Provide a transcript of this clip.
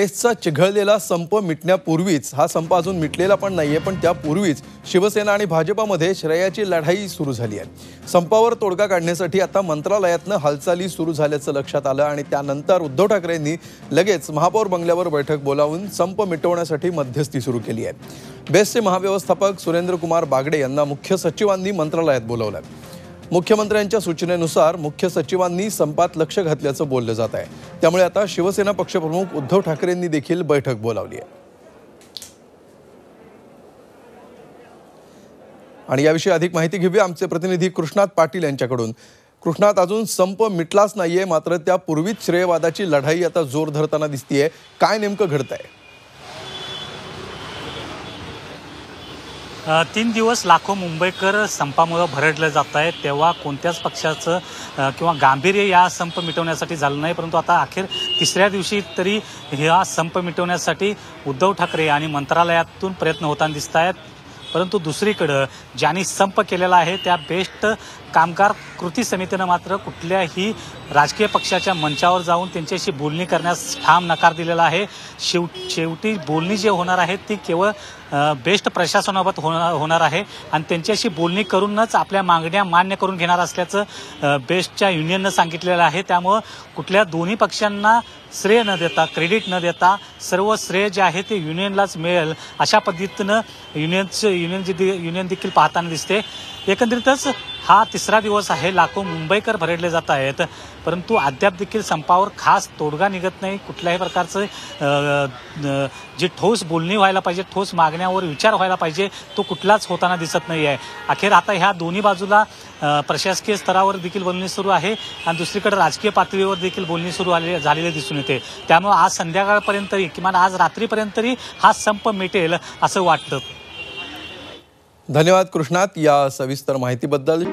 बेस्टचा चिघळलेला संप मिटण्यापूर्वीच हा संप अजून मिटलेला पण नाहीये पण त्यापूर्वीच शिवसेना आणि भाजपामध्ये श्रेयाची लढाई सुरू झाली आहे. संपावर तोडगा काढण्यासाठी आता मंत्रालयातनं हालचाली सुरू झाल्याचं लक्षात आलं आणि त्यानंतर उद्धव ठाकरेंनी लगेच महापौर बंगल्यावर बैठक बोलावून संप मिटवण्यासाठी मध्यस्थी सुरू केली आहे. बेस्टचे महाव्यवस्थापक सुरेंद्र कुमार बागडे यांना मुख्य सचिवांनी मंत्रालयात बोलावलं मुख्यमंत्र्यांच्या सूचनेनुसार मुख्य सचिवांनी संपात लक्ष घातल्याचं बोललं जात आहे. त्यामुळे आता शिवसेना पक्षप्रमुख उद्धव ठाकरेंनी देखील बैठक बोलावली आहे. आणि याविषयी अधिक माहिती घेऊया. आमचे प्रतिनिधी कृष्णात पाटील यांच्याकडून. कृष्णात अजून संप मिटलाच नाहीये मात्र त्यापूर्वीच श्रेयवादाची लढाई आता जोर धरताना दिसतीये. काय नेमकं घडतंय? अ, तीन दिवस लाखो मुंबईकर संपामुळं भरडले जात आहेत तेव्हा कोणत्याच पक्षाचं किंवा गांभीर्य या संप मिटवण्यासाठी झालं नाही. परंतु आता अखेर तिसऱ्या दिवशी तरी हा संप मिटवण्यासाठी उद्धव ठाकरे आणि मंत्रालयातून प्रयत्न होताना दिसत आहेत परंतु दुसरीकडं ज्यांनी संप केलेला आहे त्या बेस्ट कामगार कृती समितीनं मात्र कुठल्याही राजकीय पक्षाच्या मंचावर जाऊन त्यांच्याशी बोलणी करण्यास ठाम नकार दिलेला आहे. शेव शेवटी बोलणी जे होणार आहे ती केवळ बेस्ट प्रशासनाबाबत होणार होणार आहे आणि त्यांच्याशी बोलणी करूनच आपल्या मागण्या मान्य करून घेणार असल्याचं बेस्टच्या युनियननं सांगितलेलं आहे. त्यामुळं कुठल्या दोन्ही पक्षांना श्रेय न देता क्रेडिट न देता सर्व श्रेय जे आहे ते युनियनलाच मिळेल अशा पद्धतीनं युनियनचं युनियन जे युनियन देखील पाहताना दिसते. एकंदरीतच हा तिसरा दिवस आहे लाखो मुंबईकर भरडले जात आहेत. परंतु अद्याप देखील संपावर खास तोडगा निघत नाही. कुठल्याही प्रकारचं जे जी ठोस बोलणी व्हायला पाहिजे ठोस मागण्यावर विचार व्हायला पाहिजे तो कुठलाच होताना दिसत नाही आहे अखेर आता ह्या दोन्ही बाजूला प्रशासकीय स्तरावर देखील बोलणी सुरू आहे आणि दुसरीकडे राजकीय पातळीवर देखील बोलणी सुरू आले झालेली दिसून येते त्यामुळे आज संध्याकाळपर्यंत किमान आज रात्रीपर्यंत तरी हा संप मिटेल असं वाटतं. धन्यवाद कृष्णात या सविस्तर माहितीबद्दल.